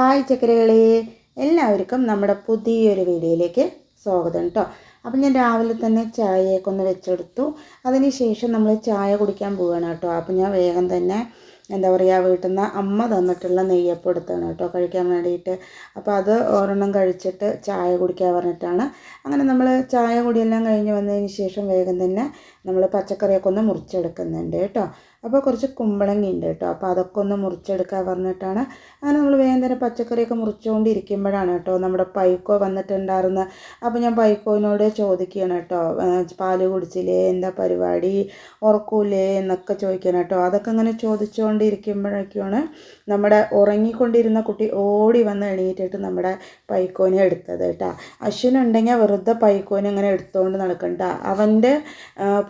Hi ചക്കരകളെ. എല്ലാവർക്കും നമ്മുടെ പുതിയൊരു വീഡിയോയിലേക്ക് സ്വാഗതം കേട്ടോ അപ്പം ഞാൻ രാവിലെ തന്നെ ചായയൊക്കെ ഒന്ന് വെച്ചെടുത്തു. അതിന് ശേഷം നമ്മൾ ചായ കുടിക്കാൻ പോവുകയാണ് കേട്ടോ അപ്പം ഞാൻ വേഗം തന്നെ എന്താ പറയുക വീട്ടിൽ നിന്ന് അമ്മ തന്നിട്ടുള്ള നെയ്യപ്പം എടുത്താണ് കേട്ടോ കഴിക്കാൻ വേണ്ടിയിട്ട്. അപ്പോൾ അത് ഒരെണ്ണം കഴിച്ചിട്ട് ചായ കുടിക്കാൻ പറഞ്ഞിട്ടാണ്. അങ്ങനെ നമ്മൾ ചായ കുടിയെല്ലാം കഴിഞ്ഞ് വന്നതിന് ശേഷം വേഗം തന്നെ നമ്മൾ പച്ചക്കറിയൊക്കെ ഒന്ന് മുറിച്ചെടുക്കുന്നുണ്ട് കേട്ടോ അപ്പോൾ കുറച്ച് കുമ്പളങ്ങി ഉണ്ട് കേട്ടോ. അപ്പോൾ അതൊക്കെ ഒന്ന് മുറിച്ചെടുക്കാൻ പറഞ്ഞിട്ടാണ്. അങ്ങനെ നമ്മൾ വേഗം പച്ചക്കറിയൊക്കെ മുറിച്ചുകൊണ്ടിരിക്കുമ്പോഴാണ് കേട്ടോ നമ്മുടെ പൈക്കോ വന്നിട്ടുണ്ടായിരുന്നത് അപ്പോൾ ഞാൻ പൈക്കോയിനോട് ചോദിക്കുകയാണ് കേട്ടോ. പാൽ കുടിച്ചില്ലേ? എന്താ പരിപാടി? ഉറക്കൂലേ എന്നൊക്കെ ചോദിക്കണം കേട്ടോ. അതൊക്കെ അങ്ങനെ ചോദിച്ചുകൊണ്ടിരിക്കുമ്പോഴൊക്കെയാണ് നമ്മുടെ ഉറങ്ങിക്കൊണ്ടിരുന്ന കുട്ടി ഓടി വന്ന് എണീറ്റിട്ട് നമ്മുടെ പൈക്കോനെ എടുത്തത് കേട്ടോ. അശ്വിനുണ്ടെങ്കിൽ വെറുതെ പൈക്കോനെ അങ്ങനെ എടുത്തുകൊണ്ട് നടക്കണ്ട. അവന്റെ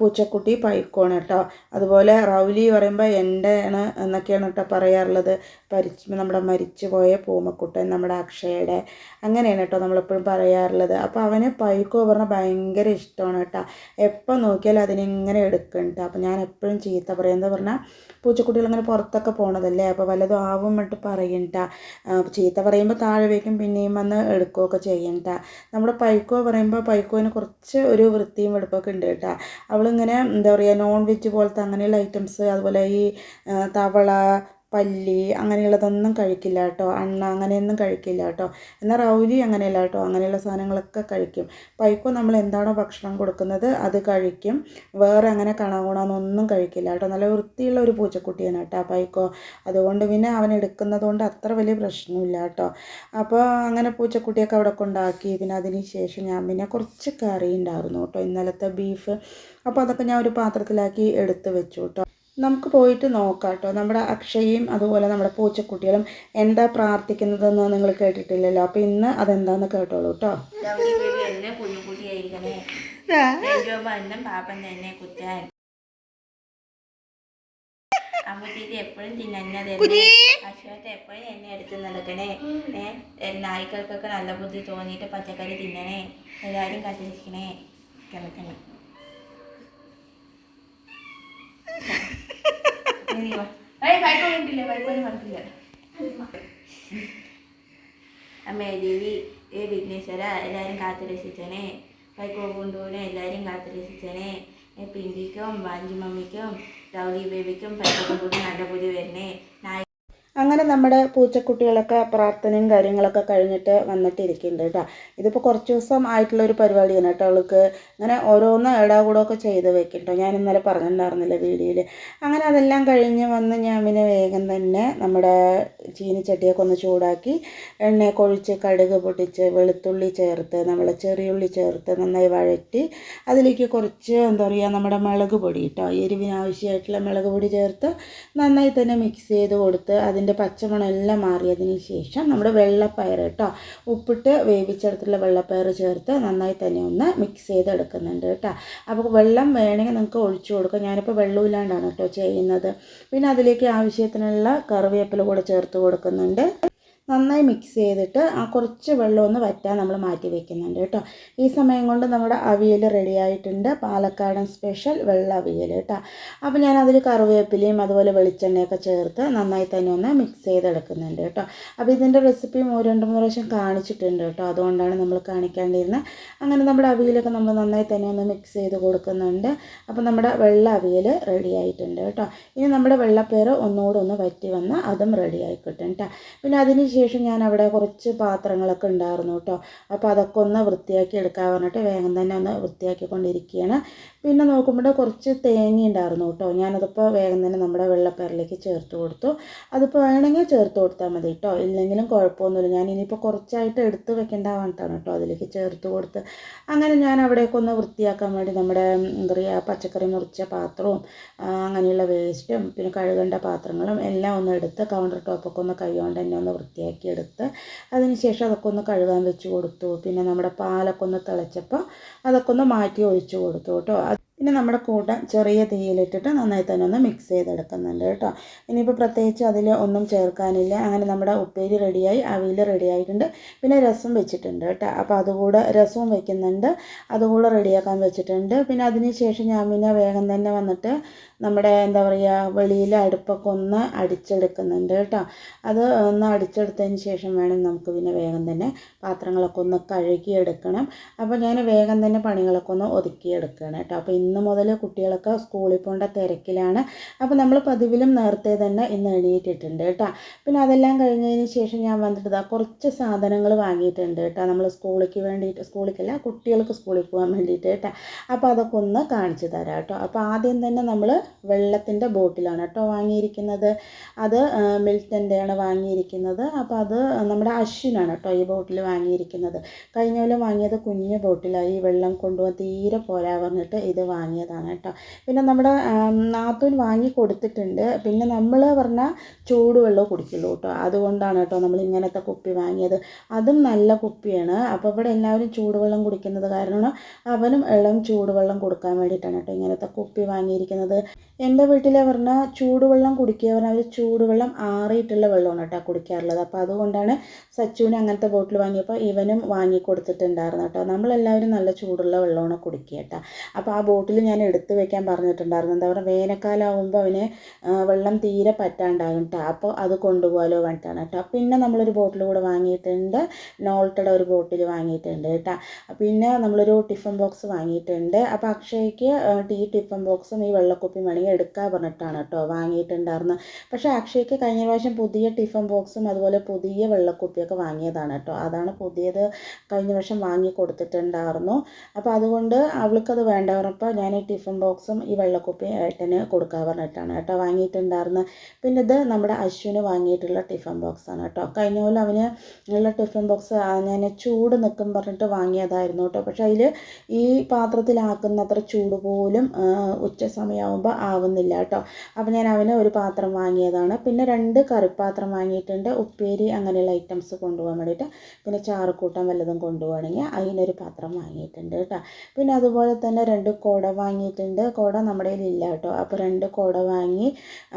പൂച്ചക്കുട്ടി പൈക്കോണ് കേട്ടോ. അതുപോലെ റൗലി പറയുമ്പോൾ എന്റെ ആണ് എന്നൊക്കെയാണ് കേട്ടോ പറയാറുള്ളത്. പരിച്ച് നമ്മുടെ മരിച്ചു പോയ പൂമക്കുട്ടൻ നമ്മുടെ അക്ഷയുടെ അങ്ങനെയാണ് കേട്ടോ നമ്മളെപ്പോഴും പറയാറുള്ളത്. അപ്പോൾ അവന് പൈക്കോ പറഞ്ഞാൽ ഭയങ്കര ഇഷ്ടമാണ് കേട്ടോ. എപ്പോൾ നോക്കിയാലും അതിനിങ്ങനെ എടുക്കും കേട്ടോ. അപ്പോൾ ഞാൻ എപ്പോഴും ചീത്ത പറയുന്നത് പറഞ്ഞാൽ പൂച്ചക്കുട്ടികൾ അങ്ങനെ പുറത്തൊക്കെ പോണതല്ലേ? അപ്പോൾ വല്ലതും ആവും പറയും കേട്ടോ. ചീത്ത പറയുമ്പോൾ താഴെ വയ്ക്കും പിന്നെയും വന്ന് എടുക്കുകയൊക്കെ ചെയ്യും കേട്ടോ. നമ്മുടെ പൈക്കോ പറയുമ്പോൾ പൈക്കോന് കുറച്ച് ഒരു വൃത്തിയും വെടുപ്പൊക്കെ ഉണ്ട് കേട്ടോ. അവളിങ്ങനെ എന്താ പറയുക നോൺ വെജ് പോലത്തെ അങ്ങനെയുള്ള ഐറ്റംസ് അതുപോലെ ഈ തവള പല്ലി അങ്ങനെയുള്ളതൊന്നും കഴിക്കില്ല കേട്ടോ. അണ്ണ അങ്ങനെയൊന്നും കഴിക്കില്ല കേട്ടോ. എന്നാൽ റൗലി അങ്ങനെയല്ല കേട്ടോ. അങ്ങനെയുള്ള സാധനങ്ങളൊക്കെ കഴിക്കും. പൈക്കോ നമ്മൾ എന്താണോ ഭക്ഷണം കൊടുക്കുന്നത് അത് കഴിക്കും. വേറെ അങ്ങനെ കണകുണന്നൊന്നും കഴിക്കില്ല കേട്ടോ. നല്ല വൃത്തിയുള്ള ഒരു പൂച്ചക്കുട്ടിയാണ് കേട്ടോ പൈക്കോ. അതുകൊണ്ട് പിന്നെ അവൻ എടുക്കുന്നത് കൊണ്ട് അത്ര വലിയ പ്രശ്നമില്ല കേട്ടോ. അപ്പോൾ അങ്ങനെ പൂച്ചക്കുട്ടിയൊക്കെ അവിടെ കൊണ്ടാക്കി. പിന്നെ അതിന് ശേഷം ഞാൻ പിന്നെ കുറച്ച് കറി ഉണ്ടായിരുന്നു കേട്ടോ. ഇന്നലത്തെ ബീഫ്. അപ്പോൾ അതൊക്കെ ഞാൻ ഒരു പാത്രത്തിലാക്കി എടുത്ത് വെച്ചു കേട്ടോ. നമുക്ക് പോയിട്ട് നോക്കാം കേട്ടോ. നമ്മുടെ അക്ഷയും അതുപോലെ നമ്മുടെ പൂച്ചക്കുട്ടികളും എന്താ പ്രാർത്ഥിക്കുന്നതെന്ന് നിങ്ങൾ കേട്ടിട്ടില്ലല്ലോ. അപ്പോൾ ഇന്ന് അതെന്താന്ന് കേട്ടോളൂ കേട്ടോ എപ്പോഴും എപ്പോഴും എന്നെ നടക്കണേ. നായ്ക്കൾക്കൊക്കെ നല്ല ബുദ്ധി തോന്നിയിട്ട് പച്ചക്കറി തിന്നണേ. എല്ലാവരും കത്തിരിക്കണേ. കിടക്കണേ. പൈപ്പ് കണ്ടില്ല? പൈപ്പൊന്നും കണ്ടില്ല അമ്മേ ദേവി ഏ വിഘ്നേശ്വര എല്ലാവരും കാത്തു രക്ഷിച്ചനെ പൈക്കോ കൊണ്ടുപോകണേ എല്ലാവരും കാത്തു രക്ഷിച്ചനെ പിങ്കിക്കും വാഞ്ചി മമ്മിക്കും ലൗലി ബേബിക്കും പൈക്കോ കൊണ്ടുപോയി നല്ല പുതിയ വരണേ. നായ അങ്ങനെ നമ്മുടെ പൂച്ചക്കുട്ടികളൊക്കെ പ്രാർത്ഥനയും കാര്യങ്ങളൊക്കെ കഴിഞ്ഞിട്ട് വന്നിട്ടിരിക്കുന്നുണ്ട് കേട്ടോ. ഇതിപ്പോൾ കുറച്ച് ദിവസം ആയിട്ടുള്ള ഒരു പരിപാടിയാണ് കേട്ടോ അവൾക്ക്. അങ്ങനെ ഓരോന്ന് ഇടാകൂടമൊക്കെ ചെയ്ത് വെക്കും കേട്ടോ ഞാൻ ഇന്നലെ പറഞ്ഞിട്ടുണ്ടായിരുന്നില്ല വീഡിയോയിൽ അങ്ങനെ അതെല്ലാം കഴിഞ്ഞ് വന്ന് ഞാൻ പിന്നെ വേഗം തന്നെ നമ്മുടെ ചീനിച്ചട്ടിയൊക്കെ ഒന്ന് ചൂടാക്കി എണ്ണ കൊഴിച്ച് കടുക് പൊട്ടിച്ച് വെളുത്തുള്ളി ചേർത്ത് നമ്മൾ ചെറിയുള്ളി ചേർത്ത് നന്നായി വഴറ്റി അതിലേക്ക് കുറച്ച് എന്താ പറയുക നമ്മുടെ മുളക് പൊടി കേട്ടോ. എരിവിനാവശ്യമായിട്ടുള്ള മുളക് പൊടി ചേർത്ത് നന്നായി തന്നെ മിക്സ് ചെയ്ത് കൊടുത്ത് അതിന്റെ പച്ചമണം എല്ലാം മാറിയതിന് ശേഷം നമ്മുടെ വെള്ളപ്പയർ കേട്ടോ. ഉപ്പിട്ട് വേവിച്ചെടുത്തുള്ള വെള്ളപ്പയർ ചേർത്ത് നന്നായി തന്നെ ഒന്ന് മിക്സ് ചെയ്തെടുക്കുന്നുണ്ട് കേട്ടോ. അപ്പോൾ വെള്ളം വേണമെങ്കിൽ നിങ്ങൾക്ക് ഒഴിച്ചു കൊടുക്കാം. ഞാനിപ്പോൾ വെള്ളമില്ലാണ്ടാണ് കേട്ടോ ചെയ്യുന്നത്. പിന്നെ അതിലേക്ക് ആവശ്യത്തിനുള്ള കറിവേപ്പില കൂടെ ചേർത്ത് കൊടുക്കുന്നുണ്ട്. നന്നായി മിക്സ് ചെയ്തിട്ട് ആ കുറച്ച് വെള്ളം ഒന്ന് വറ്റാൻ നമ്മൾ മാറ്റി വെക്കുന്നുണ്ട് കേട്ടോ. ഈ സമയം കൊണ്ട് നമ്മുടെ അവിയൽ റെഡി ആയിട്ടുണ്ട്. പാലക്കാടൻ സ്പെഷ്യൽ വെള്ള അവിയൽ കേട്ടോ. അപ്പോൾ ഞാൻ അതിൽ കറിവേപ്പിലയും അതുപോലെ വെളിച്ചെണ്ണയൊക്കെ ചേർത്ത് നന്നായി തന്നെ ഒന്ന് മിക്സ് ചെയ്തെടുക്കുന്നുണ്ട് കേട്ടോ. അപ്പോൾ ഇതിന്റെ റെസിപ്പി രണ്ട് മൂന്ന് പ്രാവശ്യം കാണിച്ചിട്ടുണ്ട് കേട്ടോ. അതുകൊണ്ടാണ് നമ്മൾ കാണിക്കാണ്ടിരുന്നത് അങ്ങനെ നമ്മുടെ അവിയലൊക്കെ നമ്മൾ നന്നായി തന്നെ ഒന്ന് മിക്സ് ചെയ്ത് കൊടുക്കുന്നുണ്ട്. അപ്പോൾ നമ്മുടെ വെള്ള അവിയൽ റെഡി ആയിട്ടുണ്ട് കേട്ടോ. ഇനി നമ്മുടെ വെള്ളപ്പേർ ഒന്നുകൂടെ ഒന്ന് വറ്റി വന്ന് അതും റെഡി ആയിക്കിട്ടും കേട്ടോ. പിന്നെ അതിന് ശേഷം ഞാൻ അവിടെ കുറച്ച് പാത്രങ്ങളൊക്കെ ഉണ്ടായിരുന്നു കേട്ടോ. അപ്പോൾ അതൊക്കെ ഒന്ന് വൃത്തിയാക്കി എടുക്കാൻ പറഞ്ഞിട്ട് വേഗം തന്നെ ഒന്ന് വൃത്തിയാക്കിക്കൊണ്ടിരിക്കുകയാണ്. പിന്നെ നോക്കുമ്പോൾ കുറച്ച് തേങ്ങ ഉണ്ടായിരുന്നു കേട്ടോ. ഞാനതിപ്പോൾ വേഗം തന്നെ നമ്മുടെ വെള്ളപ്പയറിലേക്ക് ചേർത്ത് കൊടുത്തു. അതിപ്പോൾ വേണമെങ്കിൽ ചേർത്ത് കൊടുത്താൽ മതി കേട്ടോ. ഇല്ലെങ്കിലും കുഴപ്പമൊന്നുമില്ല. ഞാൻ ഇനിയിപ്പോൾ കുറച്ചായിട്ട് എടുത്ത് വെക്കേണ്ട പറഞ്ഞിട്ടാണ് കേട്ടോ. അതിലേക്ക് ചേർത്ത് കൊടുത്ത് അങ്ങനെ ഞാൻ അവിടെയൊക്കെ ഒന്ന് വൃത്തിയാക്കാൻ വേണ്ടി നമ്മുടെ എന്താ പറയുക പച്ചക്കറി മുറിച്ച പാത്രവും അങ്ങനെയുള്ള വേസ്റ്റും പിന്നെ കഴുകേണ്ട പാത്രങ്ങളും എല്ലാം ഒന്ന് എടുത്ത് കൗണ്ടർ ടോപ്പൊക്കെ ഒന്ന് കൈകൊണ്ട് തന്നെ ഒന്ന് വൃത്തിയാക്കി എടുത്ത് അതിന് ശേഷം അതൊക്കെ ഒന്ന് കഴുകാൻ വെച്ച് കൊടുത്തു. പിന്നെ നമ്മുടെ പാലൊക്കെ ഒന്ന് തിളച്ചപ്പോൾ അതൊക്കെ ഒന്ന് മാറ്റി ഒഴിച്ചു കൊടുത്തു കേട്ടോ. പിന്നെ നമ്മുടെ കൂട്ട ചെറിയ തീയിലിട്ടിട്ട് നന്നായി തന്നെ ഒന്ന് മിക്സ് ചെയ്തെടുക്കുന്നുണ്ട് കേട്ടോ ഇനിയിപ്പോൾ പ്രത്യേകിച്ച് അതിൽ ഒന്നും ചേർക്കാനില്ല. അങ്ങനെ നമ്മുടെ ഉപ്പേരി റെഡിയായി അവിയൽ റെഡിയായിട്ടുണ്ട്. പിന്നെ രസം വെച്ചിട്ടുണ്ട് കേട്ടോ അപ്പോൾ അതുകൂടെ രസവും വെക്കുന്നുണ്ട്. അതുകൂടെ റെഡിയാക്കാൻ വെച്ചിട്ടുണ്ട്. പിന്നെ അതിന് ശേഷം ഞാൻ പിന്നെ വേഗം തന്നെ വന്നിട്ട് നമ്മുടെ എന്താ പറയുക വെളിയിൽ അടുപ്പൊക്കെ ഒന്ന് അടിച്ചെടുക്കുന്നുണ്ട് കേട്ടോ. അത് ഒന്ന് അടിച്ചെടുത്തതിന് ശേഷം വേണം നമുക്ക് പിന്നെ വേഗം തന്നെ പാത്രങ്ങളൊക്കെ ഒന്ന് കഴുകിയെടുക്കണം. അപ്പോൾ ഞാൻ വേഗം തന്നെ പണികളൊക്കെ ഒന്ന് ഒതുക്കിയെടുക്കുകയാണ് കേട്ടോ. അപ്പോൾ ഇന്ന് മുതൽ കുട്ടികളൊക്കെ സ്കൂളിൽ പോകേണ്ട തിരക്കിലാണ്. അപ്പോൾ നമ്മൾ പതിവിലും നേരത്തെ തന്നെ ഇന്ന് എണീറ്റിട്ടുണ്ട് കേട്ടോ. പിന്നെ അതെല്ലാം കഴിഞ്ഞതിന് ശേഷം ഞാൻ വന്നിട്ട് കുറച്ച് സാധനങ്ങൾ വാങ്ങിയിട്ടുണ്ട് കേട്ടോ. നമ്മൾ സ്കൂളിലേക്ക് വേണ്ടിയിട്ട് സ്കൂളിലേക്കല്ല കുട്ടികൾക്ക് സ്കൂളിൽ പോകാൻ വേണ്ടിയിട്ട് കേട്ടോ. അപ്പോൾ അതൊക്കെ ഒന്ന് കാണിച്ചു തരാം കേട്ടോ. അപ്പോൾ ആദ്യം തന്നെ നമ്മൾ വെള്ളത്തിന്റെ ബോട്ടിലാണ് കേട്ടോ വാങ്ങിയിരിക്കുന്നത്. അത് മിൽട്ടന്റെയാണ് വാങ്ങിയിരിക്കുന്നത്. അപ്പോൾ അത് നമ്മുടെ അശ്വിനാണ് കേട്ടോ ഈ ബോട്ടിൽ വാങ്ങിയിരിക്കുന്നത്. കഴിഞ്ഞ പോലെ വാങ്ങിയത് കുഞ്ഞ് ബോട്ടിലായി വെള്ളം കൊണ്ടുപോകാൻ തീരെ പോരാ പറഞ്ഞിട്ട് ഇത് വാങ്ങിയതാണ് കേട്ടോ. പിന്നെ നമ്മുടെ നാത്തൂൻ വാങ്ങി കൊടുത്തിട്ടുണ്ട്. പിന്നെ നമ്മൾ പറഞ്ഞാൽ ചൂടുവെള്ളം കുടിക്കുള്ളൂ കേട്ടോ. അതുകൊണ്ടാണ് കേട്ടോ നമ്മൾ ഇങ്ങനത്തെ കുപ്പി വാങ്ങിയത്. അതും നല്ല കുപ്പിയാണ്. അപ്പോൾ ഇവിടെ എല്ലാവരും ചൂടുവെള്ളം കുടിക്കുന്നത് കാരണം അവനും ഇളം ചൂടുവെള്ളം കൊടുക്കാൻ വേണ്ടിയിട്ടാണ് കേട്ടോ ഇങ്ങനത്തെ കുപ്പി വാങ്ങിയിരിക്കുന്നത്. എന്റെ വീട്ടിൽ പറഞ്ഞാൽ ചൂടുവെള്ളം കുടിക്കുക പറഞ്ഞാൽ അവർ ചൂടുവെള്ളം ആറിയിട്ടുള്ള വെള്ളമാണ് കേട്ടോ കുടിക്കാറുള്ളത്. അപ്പോൾ അതുകൊണ്ടാണ് സച്ചുവിന് അങ്ങനത്തെ ബോട്ടിൽ വാങ്ങിയപ്പോൾ ഇവനും വാങ്ങി കൊടുത്തിട്ടുണ്ടായിരുന്നു കേട്ടോ. നമ്മളെല്ലാവരും നല്ല ചൂടുള്ള വെള്ളമാണ് കുടിക്കുക കേട്ടോ. അപ്പോൾ ആ ബോട്ടിൽ ഞാൻ എടുത്തു വെക്കാൻ പറഞ്ഞിട്ടുണ്ടായിരുന്നു. എന്താ പറയുക വേനൽക്കാലമാകുമ്പോൾ അവന് വെള്ളം തീരെ പറ്റാണ്ടാകും കേട്ടോ. അപ്പോൾ അത് കൊണ്ടുപോകാലോ വേണ്ടിയിട്ടാണ് കേട്ടോ. പിന്നെ നമ്മളൊരു ബോട്ടിൽ കൂടെ വാങ്ങിയിട്ടുണ്ട്. നോൾട്ടയുടെ ഒരു ബോട്ടിൽ വാങ്ങിയിട്ടുണ്ട് കേട്ടോ. പിന്നെ നമ്മളൊരു ടിഫിൻ ബോക്സ് വാങ്ങിയിട്ടുണ്ട്. അപ്പോൾ അക്ഷയ്ക്ക് ടീ ടിഫിൻ ബോക്സും ഈ വെള്ളക്കുപ്പിയും വേണമെങ്കിൽ എടുക്കാൻ പറഞ്ഞിട്ടാണ് കേട്ടോ വാങ്ങിയിട്ടുണ്ടായിരുന്നത് പക്ഷേ അക്ഷയ്ക്ക് കഴിഞ്ഞ പ്രാവശ്യം പുതിയ ടിഫിൻ ബോക്സും അതുപോലെ പുതിയ വെള്ളക്കുപ്പിയൊക്കെ വാങ്ങിയതാണ് കേട്ടോ അതാണ് പുതിയത് കഴിഞ്ഞ പ്രാവശ്യം വാങ്ങി കൊടുത്തിട്ടുണ്ടായിരുന്നു. അപ്പോൾ അതുകൊണ്ട് അവൾക്കത് വേണ്ട പറഞ്ഞപ്പോൾ ഞാൻ ഈ ടിഫിൻ ബോക്സും ഈ വെള്ളക്കുപ്പിയും ഏട്ടന് കൊടുക്കാൻ പറഞ്ഞിട്ടാണ് കേട്ടോ വാങ്ങിയിട്ടുണ്ടായിരുന്നത് പിന്നെ ഇത് നമ്മുടെ അശ്വിന് വാങ്ങിയിട്ടുള്ള ടിഫിൻ ബോക്സാണ് കേട്ടോ കഴിഞ്ഞ പോലെ അവന് ഉള്ള ടിഫിൻ ബോക്സ് ഞാൻ ചൂട് നിൽക്കും പറഞ്ഞിട്ട് വാങ്ങിയതായിരുന്നു കേട്ടോ. പക്ഷേ അതിൽ ഈ പാത്രത്തിലാക്കുന്ന അത്ര ചൂട് പോലും ഉച്ച സമയമാകുമ്പോൾ ആവുന്നില്ല കേട്ടോ. അപ്പോൾ ഞാൻ അവന് ഒരു പാത്രം വാങ്ങിയതാണ്. പിന്നെ രണ്ട് കറിപ്പാത്രം വാങ്ങിയിട്ടുണ്ട്. ഉപ്പേരി അങ്ങനെയുള്ള ഐറ്റംസ് കൊണ്ടുപോകാൻ വേണ്ടിയിട്ട്. പിന്നെ ചാറുക്കൂട്ടം വല്ലതും കൊണ്ടുപോകണമെങ്കിൽ അതിനൊരു പാത്രം വാങ്ങിയിട്ടുണ്ട് കേട്ടോ. പിന്നെ അതുപോലെ തന്നെ രണ്ട് കുട വാങ്ങിയിട്ടുണ്ട്. കുട നമ്മുടെ കയ്യിലില്ല കേട്ടോ. അപ്പോൾ രണ്ട് കുട വാങ്ങി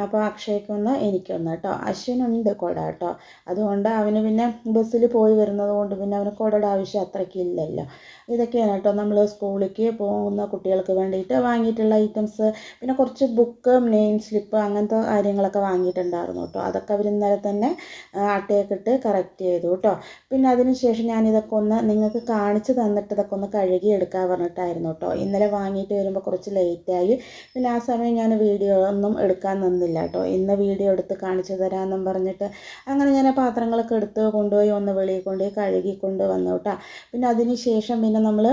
അപ്പോൾ അക്ഷയ്ക്കൊന്ന് എനിക്കൊന്ന് കേട്ടോ. അശ്വിനുണ്ട് കുട കേട്ടോ. അതുകൊണ്ട് അവന് പിന്നെ ബസ്സിൽ പോയി വരുന്നത് കൊണ്ട് പിന്നെ അവന് കുടയുടെ ആവശ്യം അത്രയ്ക്ക് ഇല്ലല്ലോ. ഇതൊക്കെയാണ് കേട്ടോ നമ്മൾ സ്കൂളിലേക്ക് പോകുന്ന കുട്ടികൾക്ക് വേണ്ടിയിട്ട് വാങ്ങിയിട്ടുള്ള ഐറ്റംസ് പിന്നെ കുറച്ച് ബുക്ക് നെയിം സ്ലിപ്പ് അങ്ങനത്തെ കാര്യങ്ങളൊക്കെ വാങ്ങിയിട്ടുണ്ടായിരുന്നു കേട്ടോ. അതൊക്കെ അവർ ഇന്നലെ തന്നെ അട്ടയൊക്കെ ഇട്ട് കറക്റ്റ് ചെയ്തു കേട്ടോ. പിന്നെ അതിന് ശേഷം ഞാനിതൊക്കെ ഒന്ന് നിങ്ങൾക്ക് കാണിച്ച് തന്നിട്ട് ഇതൊക്കെ ഒന്ന് കഴുകി എടുക്കാൻ പറഞ്ഞിട്ടായിരുന്നു കേട്ടോ. ഇന്നലെ വാങ്ങിയിട്ട് വരുമ്പോൾ കുറച്ച് ലേറ്റായി പിന്നെ ആ സമയം ഞാൻ വീഡിയോ ഒന്നും എടുക്കാൻ നിന്നില്ല കേട്ടോ. ഇന്ന് വീഡിയോ എടുത്ത് കാണിച്ചു തരാമെന്നും പറഞ്ഞിട്ട് അങ്ങനെ ഞാൻ പാത്രങ്ങളൊക്കെ എടുത്ത് കൊണ്ടുപോയി ഒന്ന് വെളിയിൽ കൊണ്ടുപോയി കഴുകി കൊണ്ട് വന്നു കേട്ടോ. പിന്നെ അതിന് ശേഷം പിന്നെ നമ്മൾ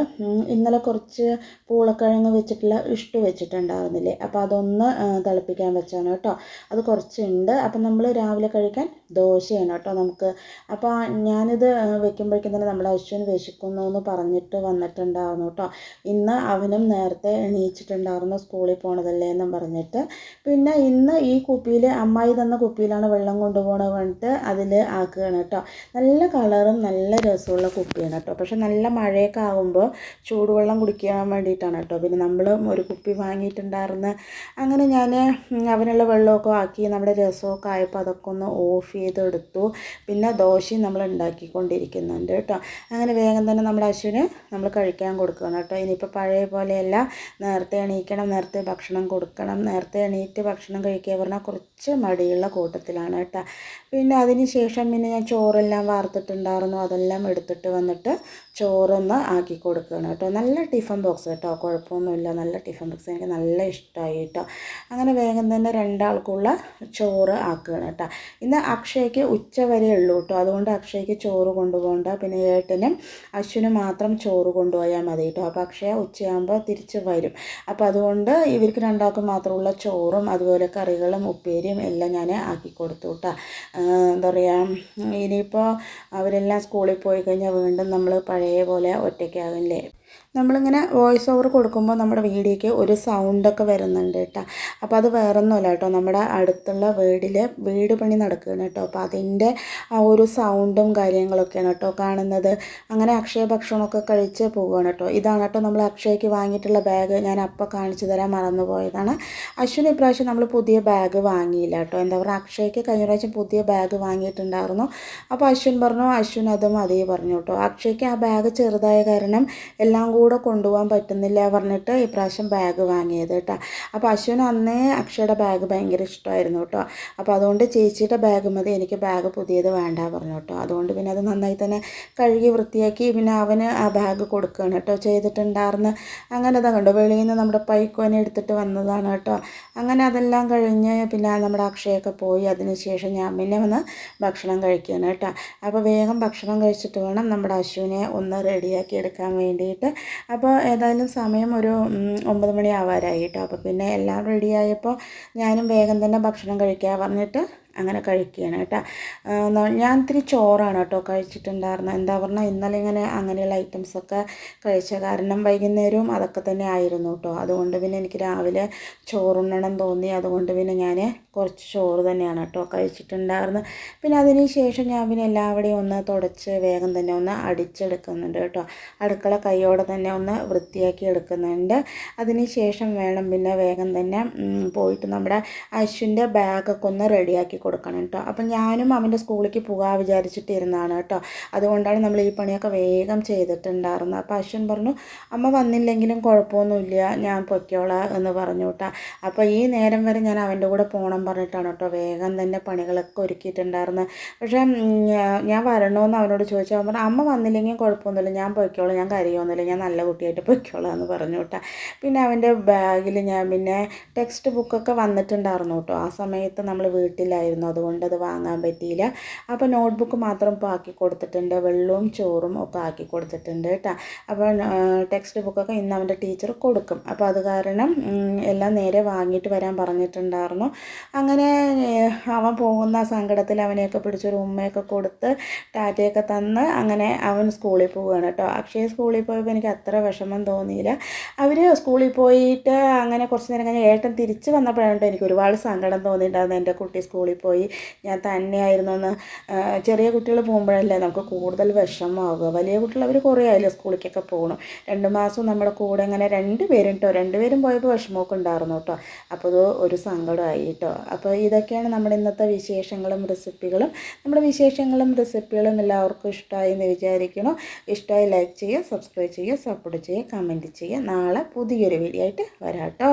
ഇന്നലെ കുറച്ച് പൂളക്കിഴങ്ങ് വെച്ചിട്ടുള്ള ഇഷ്ടു വെച്ചിട്ടുണ്ടായിരുന്നില്ലേ? അപ്പോൾ അതൊന്ന് തിളപ്പിക്കാൻ വെച്ചാണ് കേട്ടോ. അത് കുറച്ചുണ്ട്. അപ്പം നമ്മൾ രാവിലെ കഴിക്കാൻ ദോശയാണ് കേട്ടോ നമുക്ക്. അപ്പോൾ ഞാനിത് വെക്കുമ്പോഴേക്കും തന്നെ നമ്മുടെ അശ്വിൻ വിശക്കുന്നു എന്ന് പറഞ്ഞിട്ട് വന്നിട്ടുണ്ടായിരുന്നു കേട്ടോ. ഇന്ന് അവനും നേരത്തെ എണീച്ചിട്ടുണ്ടായിരുന്നു സ്കൂളിൽ പോണതല്ലേ എന്നും പറഞ്ഞിട്ട്. പിന്നെ ഇന്ന് ഈ കുപ്പിയിൽ അമ്മായി തന്ന കുപ്പിയിലാണ് വെള്ളം കൊണ്ടുപോകണത് പറഞ്ഞിട്ട് അതിൽ ആക്കുകയാണ് കേട്ടോ. നല്ല കളറും നല്ല രസമുള്ള കുപ്പിയാണ് കേട്ടോ. പക്ഷെ നല്ല മഴയൊക്കെ ആകുമ്പോൾ ചൂടുവെള്ളം കുടിക്കാൻ വേണ്ടിയിട്ടാണ് കേട്ടോ. പിന്നെ നമ്മൾ ഒരു കുപ്പി വാങ്ങിയിട്ടുണ്ടായിരുന്നു അങ്ങനെ ഞാൻ അവനുള്ള വെള്ളമൊക്കെ ആക്കി നമ്മുടെ രസമൊക്കെ ആയപ്പോൾ അതൊക്കെ ഒന്ന് ഓഫ് ചെയ്തെടുത്തു. പിന്നെ ദോശയും നമ്മൾ ഉണ്ടാക്കിക്കൊണ്ടിരിക്കുന്നുണ്ട് കേട്ടോ. അങ്ങനെ വേഗം തന്നെ നമ്മുടെ അശ്വിന് നമ്മൾ കഴിക്കാൻ കൊടുക്കണം കേട്ടോ. ഇനിയിപ്പോൾ പഴയ പോലെയല്ല. നേരത്തെ എണീക്കണം നേരത്തെ ഭക്ഷണം കൊടുക്കണം. നേരത്തെ എണീറ്റ് ഭക്ഷണം കഴിക്കുക പറഞ്ഞാൽ കുറച്ച് മടിയുള്ള കൂട്ടത്തിലാണ് കേട്ടോ. പിന്നെ അതിന് ശേഷം പിന്നെ ഞാൻ ചോറെല്ലാം വാർത്തിട്ടുണ്ടായിരുന്നു അതെല്ലാം എടുത്തിട്ട് വന്നിട്ട് ചോറൊന്ന് ആക്കി കൊടുക്കുകയാണ് കേട്ടോ. നല്ല ടിഫൻ ബോക്സ് കേട്ടോ. കുഴപ്പമൊന്നുമില്ല. നല്ല ടിഫൻ ബോക്സ് എനിക്ക് നല്ല ഇഷ്ടമായി കേട്ടോ. അങ്ങനെ വേഗം തന്നെ രണ്ടാൾക്കുള്ള ചോറ് ആക്കുകയാണ് കേട്ടോ. ഇന്ന് അക്ഷയ്ക്ക് ഉച്ച വരെ ഉള്ളൂ കേട്ടോ. അതുകൊണ്ട് അക്ഷയ്ക്ക് ചോറ് കൊണ്ടുപോകണ്ട. പിന്നെ ഏട്ടനും അശ്വിനും മാത്രം ചോറ് കൊണ്ടുപോയാൽ മതി കേട്ടോ. അപ്പോൾ അക്ഷയ ഉച്ചയാകുമ്പോൾ തിരിച്ച് വരും. അപ്പോൾ അതുകൊണ്ട് ഇവർക്ക് രണ്ടാൾക്കും മാത്രമുള്ള ചോറും അതുപോലെ കറികളും ഉപ്പേരിയും എല്ലാം ഞാൻ ആക്കി കൊടുത്തു കേട്ടോ. എന്താ പറയുക ഇനിയിപ്പോൾ അവരെല്ലാം സ്കൂളിൽ പോയി കഴിഞ്ഞാൽ വീണ്ടും നമ്മൾ പഴയ പോലെ ഒറ്റയ്ക്കാകില്ലേ നമ്മളിങ്ങനെ വോയിസ് ഓവർ കൊടുക്കുമ്പോൾ നമ്മുടെ വീഡിയോയ്ക്ക് ഒരു സൗണ്ടൊക്കെ വരുന്നുണ്ട് കേട്ടോ. അപ്പോൾ അത് വേറൊന്നുമല്ല കേട്ടോ. നമ്മുടെ അടുത്തുള്ള വീടിൽ വീട് പണി നടക്കുകയാണ് കേട്ടോ. അപ്പോൾ അതിന്റെ ആ ഒരു സൗണ്ടും കാര്യങ്ങളൊക്കെയാണ് കേട്ടോ കാണുന്നത്. അങ്ങനെ അക്ഷയ ഭക്ഷണമൊക്കെ കഴിച്ച് പോവുകയാണ് കേട്ടോ. ഇതാണ് കേട്ടോ നമ്മൾ അക്ഷയക്ക് വാങ്ങിയിട്ടുള്ള ബാഗ് ഞാൻ അപ്പോൾ കാണിച്ചു തരാൻ മറന്നു പോയതാണ് അശ്വിന് ഇപ്രാവശ്യം നമ്മൾ പുതിയ ബാഗ് വാങ്ങിയില്ല കേട്ടോ. എന്താ പറയുക അക്ഷയ്ക്ക് കഴിഞ്ഞ പ്രാവശ്യം പുതിയ ബാഗ് വാങ്ങിയിട്ടുണ്ടായിരുന്നു. അപ്പോൾ അശ്വിൻ പറഞ്ഞു അശ്വിൻ അത് മതി പറഞ്ഞു കേട്ടോ. അക്ഷയ്ക്ക് ആ ബാഗ് ചെറുതായ കാരണം എല്ലാം കൂടെ കൊണ്ടുപോകാൻ പറ്റുന്നില്ല പറഞ്ഞിട്ട് ഇപ്രാവശ്യം ബാഗ് വാങ്ങിയത് കേട്ടോ അപ്പോൾ അശ്വിന് അന്നേ അക്ഷയുടെ ബാഗ് ഭയങ്കര ഇഷ്ടമായിരുന്നു കേട്ടോ അപ്പോൾ അതുകൊണ്ട് ചേച്ചിയുടെ ബാഗ് മതി എനിക്ക് ബാഗ് പുതിയത് വേണ്ട പറഞ്ഞു കേട്ടോ അതുകൊണ്ട് പിന്നെ അത് നന്നായി തന്നെ കഴുകി വൃത്തിയാക്കി പിന്നെ അവന് ആ ബാഗ് കൊടുക്കുകയാണ് കേട്ടോ ചെയ്തിട്ടുണ്ടായിരുന്നു അങ്ങനെ അതാ കണ്ടോ. വെളിയിൽ നിന്ന് നമ്മുടെ പൈക്കോനെ എടുത്തിട്ട് വന്നതാണ് കേട്ടോ അങ്ങനെ അതെല്ലാം കഴിഞ്ഞ് പിന്നെ നമ്മുടെ അക്ഷയൊക്കെ പോയി. അതിനുശേഷം ഞാൻ പിന്നെ വന്ന് ഭക്ഷണം കഴിക്കുകയാണ് കേട്ടോ അപ്പോൾ വേഗം ഭക്ഷണം കഴിച്ചിട്ട് വേണം നമ്മുടെ അശ്വിനെ ഒന്ന് റെഡിയാക്കി എടുക്കാൻ വേണ്ടിയിട്ട് അപ്പോൾ ഏതായാലും സമയം ഒരു ഒമ്പത് മണി ആവാറായി കേട്ടോ. അപ്പോൾ പിന്നെ എല്ലാം റെഡിയായപ്പോൾ ഞാനും വേഗം തന്നെ ഭക്ഷണം കഴിക്കാൻ പറഞ്ഞിട്ട് അങ്ങനെ കഴിക്കുകയാണ് കേട്ടോ. ഞാൻ ഇത്തിരി ചോറാണ് കേട്ടോ കഴിച്ചിട്ടുണ്ടായിരുന്നത്. എന്താ പറഞ്ഞാൽ ഇന്നലെ ഇങ്ങനെ അങ്ങനെയുള്ള ഐറ്റംസൊക്കെ കഴിച്ച. കാരണം വൈകുന്നേരവും അതൊക്കെ തന്നെ ആയിരുന്നു കേട്ടോ. അതുകൊണ്ട് പിന്നെ എനിക്ക് രാവിലെ ചോറുണ്ണണം തോന്നി. അതുകൊണ്ട് പിന്നെ ഞാൻ കുറച്ച് ചോറ് തന്നെയാണ് കേട്ടോ കഴിച്ചിട്ടുണ്ടായിരുന്നത്. പിന്നെ അതിന് ശേഷം ഞാൻ പിന്നെ എല്ലാവരുടെയും ഒന്ന് തുടച്ച് വേഗം തന്നെ ഒന്ന് അടിച്ചെടുക്കുന്നുണ്ട് കേട്ടോ. അടുക്കള കൈയോടെ തന്നെ ഒന്ന് വൃത്തിയാക്കി എടുക്കുന്നുണ്ട്. അതിന് ശേഷം വേണം പിന്നെ വേഗം തന്നെ പോയിട്ട് നമ്മുടെ അശ്വിന്റെ ബാഗൊക്കെ ഒന്ന് റെഡിയാക്കി കൊടുക്കണം കേട്ടോ. അപ്പം ഞാനും അവന്റെ സ്കൂളിലേക്ക് പോകാൻ വിചാരിച്ചിട്ടിരുന്നതാണ് കേട്ടോ. അതുകൊണ്ടാണ് നമ്മൾ ഈ പണിയൊക്കെ വേഗം ചെയ്തിട്ടുണ്ടായിരുന്നത്. അപ്പോൾ അശ്വൻ പറഞ്ഞു അമ്മ വന്നില്ലെങ്കിലും കുഴപ്പമൊന്നുമില്ല ഞാൻ പൊയ്ക്കോളാം എന്ന് പറഞ്ഞു കേട്ടോ. അപ്പോൾ ഈ നേരം വരെ ഞാൻ അവന്റെ കൂടെ പോകണം പറഞ്ഞിട്ടാണ് കേട്ടോ വേഗം തന്നെ പണികളൊക്കെ ഒരുക്കിയിട്ടുണ്ടായിരുന്നത്. പക്ഷേ ഞാൻ വരണമെന്ന് അവനോട് ചോദിച്ചു. അവൻ പറഞ്ഞു അമ്മ വന്നില്ലെങ്കിലും കുഴപ്പമൊന്നുമില്ല ഞാൻ പൊയ്ക്കോളാം ഞാൻ കരയൊന്നുമില്ല ഞാൻ നല്ല കുട്ടിയായിട്ട് പൊയ്ക്കോളാം എന്ന് പറഞ്ഞു കേട്ടോ. പിന്നെ അവന്റെ ബാഗിൽ ഞാൻ പിന്നെ ടെക്സ്റ്റ് ബുക്കൊക്കെ വന്നിട്ടുണ്ടായിരുന്നു കേട്ടോ. ആ സമയത്ത് നമ്മൾ വീട്ടിലായിരുന്നു. അതുകൊണ്ട് അത് വാങ്ങാൻ പറ്റിയില്ല. അപ്പോൾ നോട്ട്ബുക്ക് മാത്രം ഇപ്പോൾ ആക്കി കൊടുത്തിട്ടുണ്ട്. വെള്ളവും ചോറും ഒക്കെ ആക്കി കൊടുത്തിട്ടുണ്ട് കേട്ടോ അപ്പോൾ ടെക്സ്റ്റ് ബുക്കൊക്കെ ഇന്ന് അവന്റെ ടീച്ചർ കൊടുക്കും. അപ്പോൾ അത് കാരണം എല്ലാം നേരെ വാങ്ങിയിട്ട് വരാൻ പറഞ്ഞിട്ടുണ്ടായിരുന്നു. അങ്ങനെ അവൻ പോകുന്ന സങ്കടത്തിൽ അവനെയൊക്കെ പിടിച്ചൊരു ഉമ്മയൊക്കെ കൊടുത്ത് ടാറ്റയൊക്കെ തന്ന് അങ്ങനെ അവൻ സ്കൂളിൽ പോവുകയാണ് കേട്ടോ അക്ഷയ സ്കൂളിൽ പോയപ്പോൾ എനിക്ക് അത്ര വിഷമം തോന്നിയില്ല. അവർ സ്കൂളിൽ പോയിട്ട് അങ്ങനെ കുറച്ച് നേരം കഴിഞ്ഞ് ഏട്ടൻ തിരിച്ച് വന്നപ്പോഴാണ് എനിക്ക് ഒരുപാട് സങ്കടം തോന്നിയിട്ടുണ്ടായിരുന്നു എന്റെ കുട്ടി സ്കൂളിൽ പോയി. ഞാൻ തന്നെയായിരുന്നു എന്ന് ചെറിയ കുട്ടികൾ പോകുമ്പോഴല്ലേ നമുക്ക് കൂടുതൽ വിഷമമാവുക. വലിയ കുട്ടികൾ അവർ കുറേ ആയില്ലേ സ്കൂളിലേക്കൊക്കെ പോകണം രണ്ട് മാസം നമ്മുടെ കൂടെ അങ്ങനെ രണ്ട് പേരും കേട്ടോ രണ്ടുപേരും പോയപ്പോൾ വിഷമമൊക്കെ ഉണ്ടായിരുന്നു കേട്ടോ അപ്പോൾ അത് ഒരു സങ്കടമായി കേട്ടോ അപ്പോൾ ഇതൊക്കെയാണ് നമ്മുടെ ഇന്നത്തെ വിശേഷങ്ങളും റെസിപ്പികളും. നമ്മുടെ വിശേഷങ്ങളും റെസിപ്പികളും എല്ലാവർക്കും ഇഷ്ടമായി എന്ന് വിചാരിക്കണം. ഇഷ്ടമായി ലൈക്ക് ചെയ്യുക സബ്സ്ക്രൈബ് ചെയ്യുക സപ്പോർട്ട് ചെയ്യുക കമന്റ് ചെയ്യുക. നാളെ പുതിയൊരു വീഡിയോ ആയിട്ട് വരാം കേട്ടോ